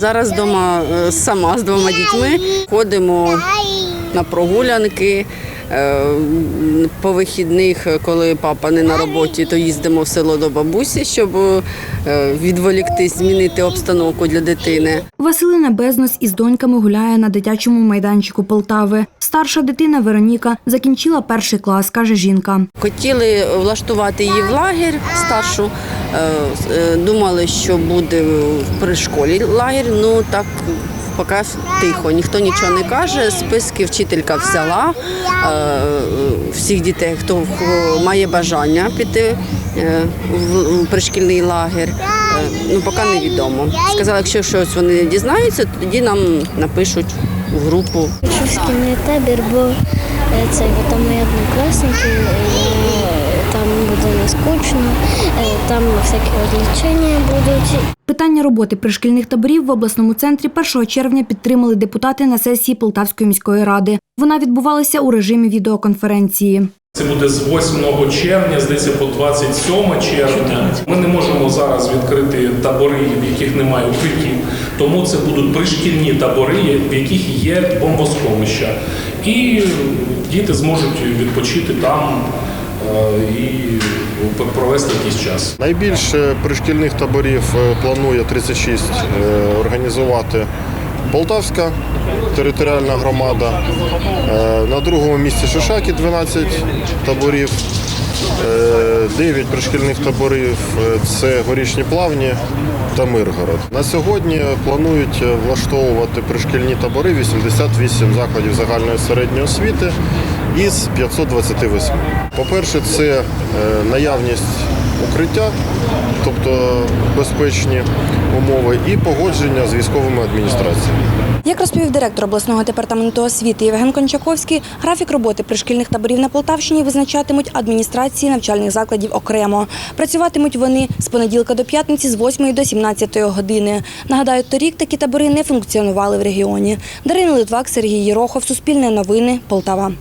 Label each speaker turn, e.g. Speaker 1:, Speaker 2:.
Speaker 1: Зараз вдома е, сама з двома дітьми ходимо на прогулянки. Е, По вихідних, коли папа не на роботі, то їздимо в село до бабусі, щоб е, відволіктись, змінити обстановку для дитини.
Speaker 2: Василина Безнос із доньками гуляє на дитячому майданчику Полтави. Старша дитина Вероніка закінчила перший клас, каже жінка.
Speaker 1: Хотіли влаштувати її в лагерь старшу. е, е, Думали, що буде при школі лагерь. Ну так поки тихо, ніхто нічого не каже. Списки вчителька взяла е, всіх дітей, хто має бажання піти е, в пришкільний лагерь. Е, Ну, поки невідомо. Сказали, якщо щось вони дізнаються, тоді нам напишуть в групу.
Speaker 3: Шкільний табір, бо це там мої однокласники, е, там буде не скучно, е, там всякі розвлечення будуть.
Speaker 2: Питання роботи пришкільних таборів в обласному центрі 1 червня підтримали депутати на сесії Полтавської міської ради. Вона відбувалася у режимі відеоконференції.
Speaker 4: Це буде з 8 червня, здається, по 27 червня. Ми не можемо зараз відкрити табори, в яких немає укриттів. Тому це будуть пришкільні табори, в яких є бомбосховища. І діти зможуть відпочити там е, і провести якийсь час.
Speaker 5: Найбільше пришкільних таборів е, планує 36 е, організувати Полтавська територіальна громада. Е, На другому місці Шишаки 12 таборів. 9 пришкільних таборів е, це горішні плавні та Миргород. На сьогодні планують е, влаштовувати пришкільні табори 88 закладів загальної середньої освіти із 528. По-перше, це е, наявність укриття, тобто безпечні умови, і погодження з військовими адміністраціями.
Speaker 2: Як розповів директор обласного департаменту освіти Євген Кончаковський, графік роботи пришкільних таборів на Полтавщині визначатимуть адміністрації навчальних закладів окремо. Працюватимуть вони з понеділка до п'ятниці з 8 до 17 години. Нагадаю, торік такі табори не функціонували в регіоні. Дарина Литвак, Сергій Єрохов, Суспільне новини, Полтава.